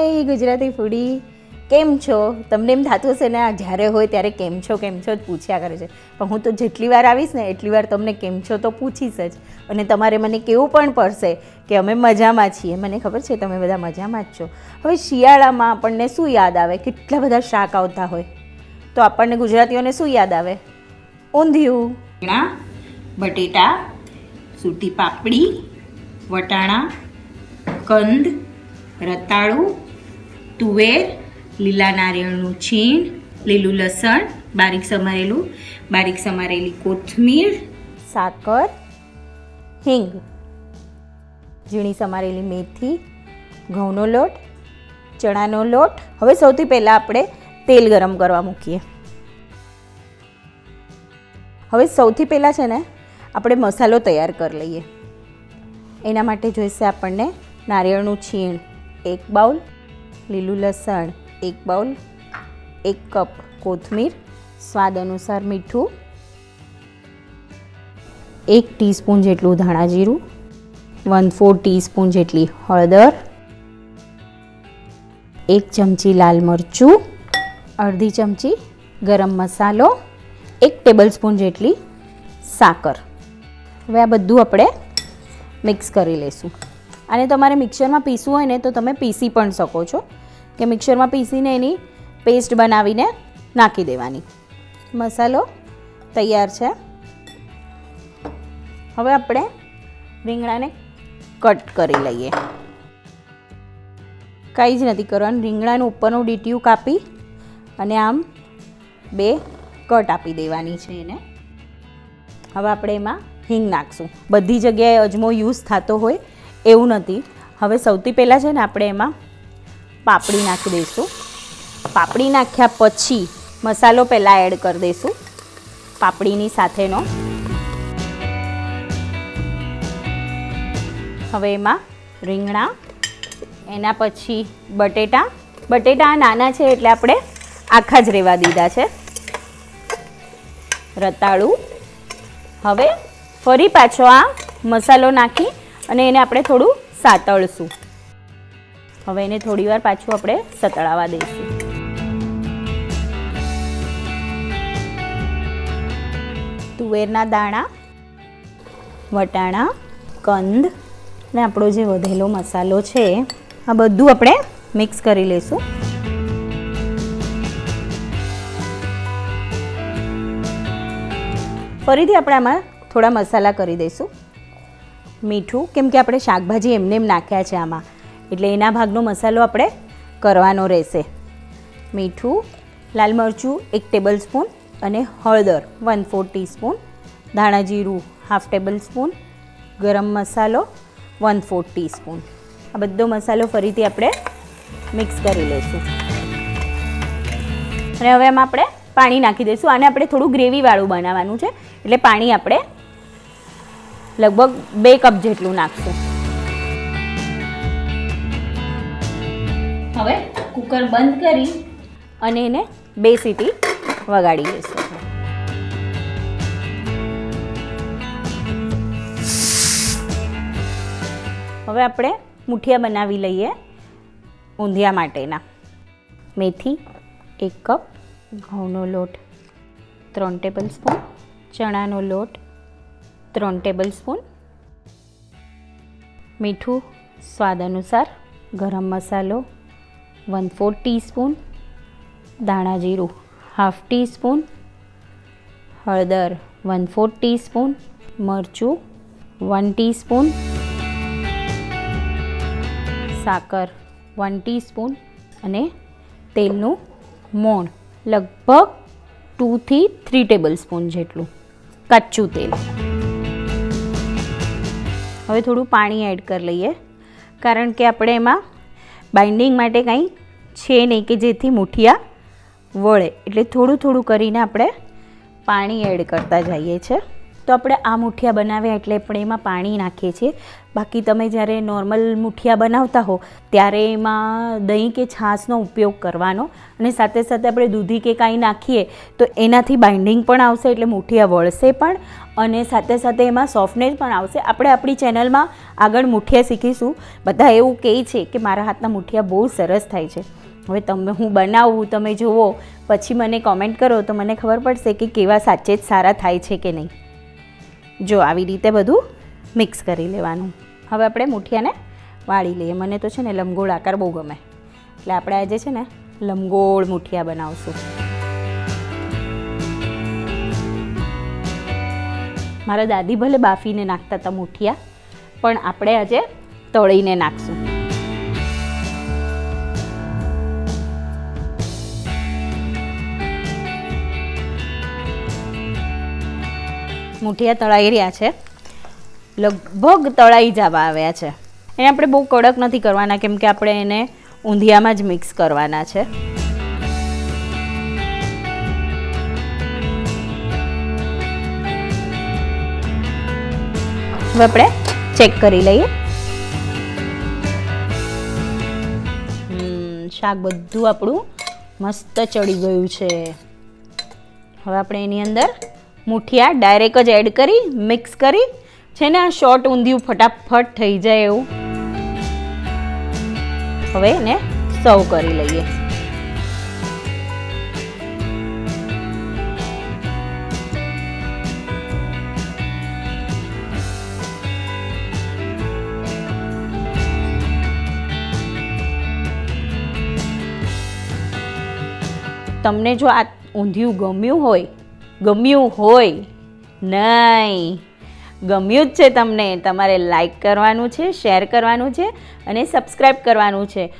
ગુજરાતી ફૂડી, કેમ છો? તમને એમ થતું હશે ને, આ જ્યારે હોય ત્યારે કેમ છો કેમ છો જ પૂછ્યા કરે છે. પણ હું તો જેટલી વાર આવીશ ને, એટલી વાર તમને કેમ છો તો પૂછીશ જ. અને તમારે મને કેવું પણ પડશે કે અમે મજામાં છીએ. મને ખબર છે તમે બધા મજામાં જ છો. હવે શિયાળામાં આપણને શું યાદ આવે? કેટલા બધા શાક આવતા હોય. તો આપણને ગુજરાતીઓને શું યાદ આવે? ઊંધિયું બટેટા, સૂટી પાપડી, વટાણા, કંદ રતાળું, તુવેર, લીલા નારિયેળનું છીણ, લીલું લસણ, બારીક સમારેલું, બારીક સમારેલી કોથમીર, સાકર, હિંગ. ઝીણી સમારેલી મેથી, ઘઉંનો લોટ, ચણાનો લોટ. હવે સૌથી પહેલાં આપણે તેલ ગરમ કરવા મૂકીએ. હવે સૌથી પહેલાં છે ને, આપણે મસાલો તૈયાર કરી લઈએ. એના માટે જોઈશે આપણને નારિયેળનું છીણ. એક બાઉલ લીલું લસણ, એક બાઉલ, એક કપ કોથમીર, સ્વાદ અનુસાર મીઠું, એક ટીસ્પૂન જેટલું ધાણા જીરું વન ફોર ટીસ્પૂન જેટલી હળદર, એક ચમચી લાલ મરચું, અડધી ચમચી ગરમ મસાલો, એક ટેબલ સ્પૂન જેટલી સાકર. હવે આ બધું આપણે મિક્સ કરી લઈશું. અને તમારે મિક્સરમાં પીસવું હોય ને તો તમે પીસી પણ શકો છો. કે મિક્સરમાં પીસીને એની પેસ્ટ બનાવીને નાખી દેવાની. મસાલો તૈયાર છે. હવે આપણે રીંગણાને કટ કરી લઈએ. કંઈ જ નથી કરવાનું. રીંગણાનું ઉપરનું ડીટીયું કાપી અને આમ બે કટ આપી દેવાની છે એને. હવે આપણે એમાં હિંગ નાખશું. બધી જગ્યાએ અજમો યુઝ થતો હોય એવું નથી. હવે સૌથી પહેલાં છે ને આપણે એમાં પાપડી નાખી દઈશું. પાપડી નાખ્યા પછી મસાલો પહેલાં એડ કરી દઈશું પાપડીની સાથેનો. હવે એમાં રીંગણા, એના પછી બટેટા. બટેટા નાના છે એટલે આપણે આખા જ રહેવા દીધા છે. રતાળું. હવે ફરી પાછો આ મસાલો નાખી અને એને આપણે થોડું સાતળશું. હવે એને થોડીવાર પાછું આપણે સતળાવા દઈશું. તુવેરના દાણા, વટાણા, કંદ ને આપણો જે વધેલો મસાલો છે, આ બધું આપણે મિક્સ કરી લઈશું. ફરીથી આપણે આમાં થોડા મસાલા કરી દઈશું. મીઠું, કેમ કે આપણે શાકભાજી એમને એમ નાખ્યા છે આમાં. એટલે એના ભાગનો મસાલો આપણે કરવાનો રહેશે. મીઠું, લાલ મરચું એક ટેબલ સ્પૂન અને હળદર વન ફોર ટીસ્પૂન ધાણા જીરું હાફ ટેબલ સ્પૂન ગરમ મસાલો વન ફોર ટીસ્પૂન આ બધો મસાલો ફરીથી આપણે મિક્સ કરી લઈશું. અને હવે એમાં આપણે પાણી નાખી દઈશું. આને આપણે થોડું ગ્રેવીવાળું બનાવવાનું છે. એટલે પાણી આપણે લગભગ બે કપ જેટલું નાખશું. હવે કુકર બંધ કરી અને એને બે સીટી વગાડી દઈશું. હવે આપણે મુઠિયા બનાવી લઈએ ઊંધિયા માટેના. મેથી એક કપ ઘઉંનો લોટ ત્રણ ટેબલ સ્પૂન ચણાનો લોટ ત્રણ ટેબલ સ્પૂન મીઠું સ્વાદ અનુસાર ગરમ મસાલો વન ફોર ટીસ્પૂન દાણા જીરું હાફ ટીસ્પૂન હળદર વન ફોર ટીસ્પૂન મરચું વન ટીસ્પૂન સાકર વન ટીસ્પૂન અને તેલનું મોણ લગભગ ટુથી થ્રી ટેબલ સ્પૂન જેટલું કચ્ચું તેલ. હવે થોડું પાણી એડ કરી લઈએ. કારણ કે આપણે એમાં બાઇન્ડિંગ માટે કંઈ છે નહીં કે જેથી મુઠિયા વળે. એટલે થોડું થોડું કરીને આપણે પાણી એડ કરતા જઈએ છીએ તો આપણે આ મુઠિયા બનાવ્યા એટલે આપણે એમાં પાણી નાખીએ છીએ. બાકી તમે જ્યારે નોર્મલ મુઠિયા બનાવતા હો, ત્યારે એમાં દહીં કે છાશનો ઉપયોગ કરવાનો. અને સાથે સાથે આપણે દૂધી કે કાંઈ નાખીએ, તો એનાથી બાઇન્ડિંગ પણ આવશે એટલે મુઠિયા વળશે પણ. અને સાથે સાથે એમાં સોફ્ટનેસ પણ આવશે. આપણે આપણી ચેનલમાં આગળ મુઠિયા શીખીશું. બધા એવું કહે છે કે મારા હાથના મુઠિયા બહુ સરસ થાય છે. હવે તમે હું બનાવું, તમે જુઓ. પછી મને કોમેન્ટ કરો તો મને ખબર પડશે કે કેવા સાચે જ સારા થાય છે કે નહીં. જો આવી રીતે બધું મિક્સ કરી લેવાનું. હવે આપણે મુઠિયાને વાળી લઈએ. મને તો છે ને લંબગોળ આકાર બહુ ગમે. એટલે આપણે આજે છે ને લંબગોળ મુઠિયા બનાવશું. મારા દાદી ભલે બાફીને નાખતા હતા મુઠિયા, પણ આપણે આજે તળીને નાખશું. મુઠિયા તળાઈ રહ્યા છે. લગભગ તળાઈ જવા આવ્યા છે. એને આપણે બહુ કડક નથી કરવાના, કેમ કે આપણે એને ઊંધિયામાં જ મિક્સ કરવાના છે. હવે આપણે ચેક કરી લઈએ. શાક બધું આપણું મસ્ત ચડી ગયું છે. હવે આપણે એની અંદર મુઠિયા ડાયરેક્ટ જ એડ કરી મિક્સ કરી છે ને આ શોર્ટ ઊંધિયું ફટાફટ થઈ જાય એવું. હવે એને સર્વ કરી લઈએ. તમને જો આ ઊંધિયું ગમ્યું હોય ગમ્યું હોય, નહીં. ગમ્યું જ છે તમને. તમારે લાઈક કરવાનું છે શેર કરવાનું છે અને સબસ્ક્રાઈબ કરવાનું છે.